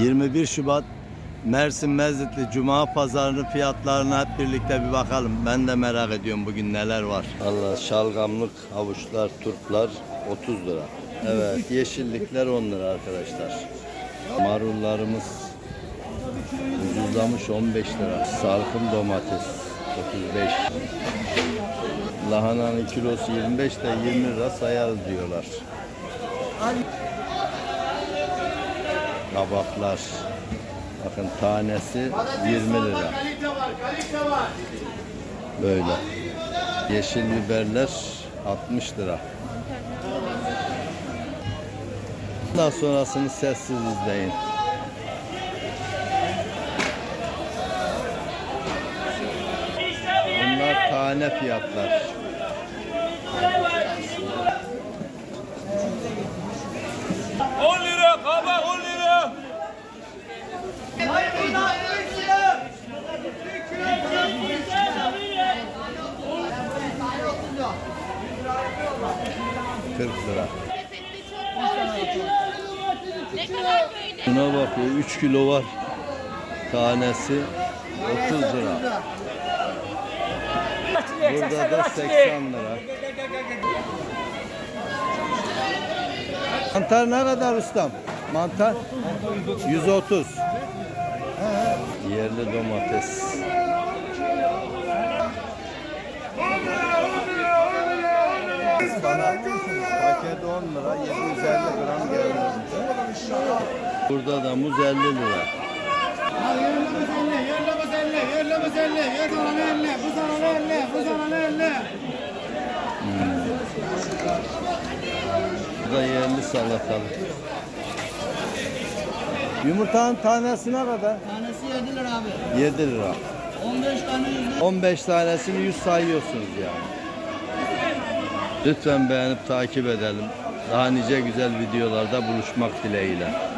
21 Şubat Mersin Mezitli Cuma pazarının fiyatlarına hep birlikte bir bakalım. Ben de merak ediyorum bugün neler var. Allah şalgamlık havuçlar, turplar 30 lira. Evet yeşillikler 10 lira arkadaşlar. Marullarımız ucuzlamış 15 lira. Salkım domates 35. Lahananın kilosu 25 de 20 lira sayar diyorlar. Kabaklar. Bakın tanesi 20 lira. Böyle. Yeşil biberler 60 lira. Daha sonrasını sessiz izleyin. Bunlar tane fiyatlar. 40 lira. Buna bak 3 kilo var tanesi 30 lira. Burada da 80 lira. Mantar ne kadar ustam? Mantar 130. Yerli domates. Paket 10 lira, 750 gram geldi. Burada da muz 50 lira. Sana bu sana sana da yerli salatalık. Yumurtanın tanesi ne kadar? Tanesi 7 lira abi. 7 lira. 15 tane 100 lira. 15 tanesini 100 sayıyorsunuz yani. Lütfen beğenip takip edelim. Daha nice güzel videolarda buluşmak dileğiyle.